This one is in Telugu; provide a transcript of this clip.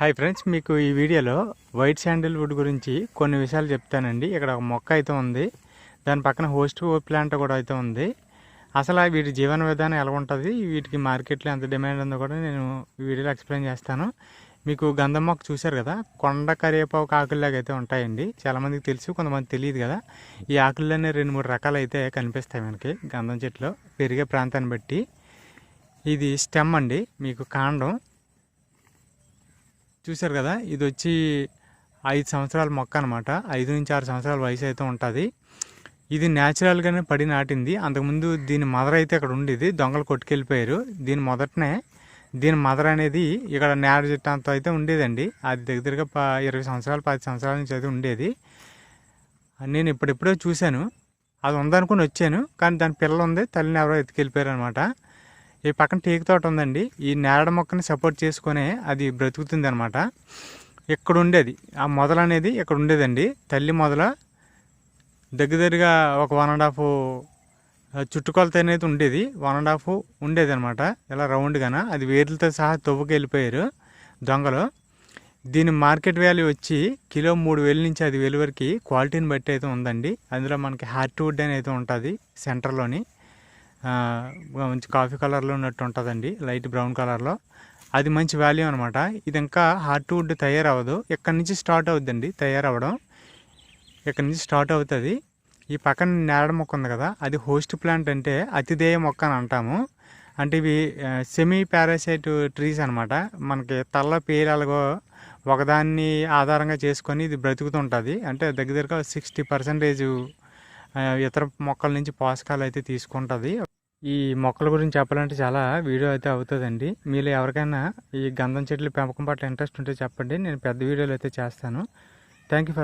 హాయ్ ఫ్రెండ్స్ మీకు ఈ వీడియోలో వైట్ శాండిల్వుడ్ గురించి కొన్ని విషయాలు చెప్తానండి. ఇక్కడ ఒక మొక్క అయితే ఉంది. దాని పక్కన హోస్ట్ ప్లాంట్ కూడా అయితే ఉంది. అసలు వీటి జీవన విధానం ఎలా ఉంటుంది? వీటికి మార్కెట్లో ఎంత డిమాండ్ ఉందో కూడా నేను ఈ వీడియోలో ఎక్స్ప్లెయిన్ చేస్తాను. మీకు గంధం మొక్క చూశారు కదా? కొండ కరివేపాకు ఆకుల్లాగా అయితే ఉంటాయండి. చాలామందికి తెలుసు కొంతమంది తెలియదు కదా? ఈ ఆకుల్లోనే రెండు మూడు రకాలు అయితే కనిపిస్తాయి మనకి గంధం చెట్లు పెరిగే ప్రాంతాన్ని బట్టి. ఇది స్టెమ్ అండి. మీకు కాండం. చూశారు కదా ఇది వచ్చి ఐదు సంవత్సరాల మొక్క అనమాట ఐదు నుంచి ఆరు సంవత్సరాల వయసు అయితే ఉంటుంది. ఇది న్యాచురల్గానే పడి నాటింది. అంతకుముందు దీని మదర్ అయితే ఇక్కడ ఉండేది. దొంగలు కొట్టుకెళ్ళిపోయారు. దీని మొదటనే దీని మదర్ అనేది ఇక్కడ నేడ చెట్టు అంత అయితే ఉండేదండి. అది దగ్గరగా ప ఇరవై సంవత్సరాలు పది సంవత్సరాల నుంచి అయితే ఉండేది. నేను ఇప్పుడిప్పుడే చూశాను. అది ఉందనుకుని వచ్చాను. కానీ దాని పిల్ల ఉంది తల్లిని ఎవరో ఎత్తుకెళ్ళిపోయారు అనమాట ఈ పక్కన టేకు తోట ఉందండి. ఈ నేరడ మొక్కని సపోర్ట్ చేసుకునే అది బ్రతుకుతుంది అనమాట ఇక్కడ ఉండేది. ఆ మొదలు అనేది ఇక్కడ ఉండేదండి. తల్లి మొదల దగ్గర దగ్గరగా ఒక వన్ అండ్ హాఫ్ చుట్టుకొలత అనేది ఉండేది. వన్ అండ్ హాఫ్ ఉండేది అనమాట ఇలా రౌండ్గాన అది వేర్లతో సహా తవ్వుకి వెళ్ళిపోయారు దొంగలు. దీని మార్కెట్ వాల్యూ వచ్చి కిలో మూడు వేల నుంచి ఐదు వేలు వరకు క్వాలిటీని బట్టి అయితే ఉందండి. అందులో మనకి హార్ట్వుడ్ అని అయితే ఉంటుంది సెంటర్లోని మంచి కాఫీ కలర్లో ఉన్నట్టు ఉంటుందండి లైట్ బ్రౌన్ కలర్లో. అది మంచి వాల్యూ అనమాట ఇది ఇంకా హార్ట్ వుడ్ తయారవ్వదు. ఇక్కడ నుంచి స్టార్ట్ అవుద్దండి తయారవ్వడం? ఇక్కడ నుంచి స్టార్ట్ అవుతుంది? ఈ పక్కన నేరడ మొక్క ఉంది కదా అది హోస్ట్ ప్లాంట్ అంటే అతిథేయ మొక్క అని అంటాము. అంటే ఇవి సెమీ పారాసైట్ ట్రీస్ అనమాట మనకి తల్ల పేరాలుగో ఒకదాన్ని ఆధారంగా చేసుకొని ఇది బ్రతుకుతుంటుంది. అంటే దగ్గర దగ్గరగా సిక్స్టీ పర్సెంటేజ్ ఇతర మొక్కల నుంచి పోషకాలు అయితే తీసుకుంటుంది. ఈ మొక్కల గురించి చెప్పాలంటే చాలా వీడియో అయితే అవుతుందండి. మీలో ఎవరికైనా ఈ గంధం చెట్లు పెంపకం పట్ల ఇంట్రెస్ట్ ఉంటే చెప్పండి. నేను పెద్ద వీడియోలు అయితే చేస్తాను. Thank you for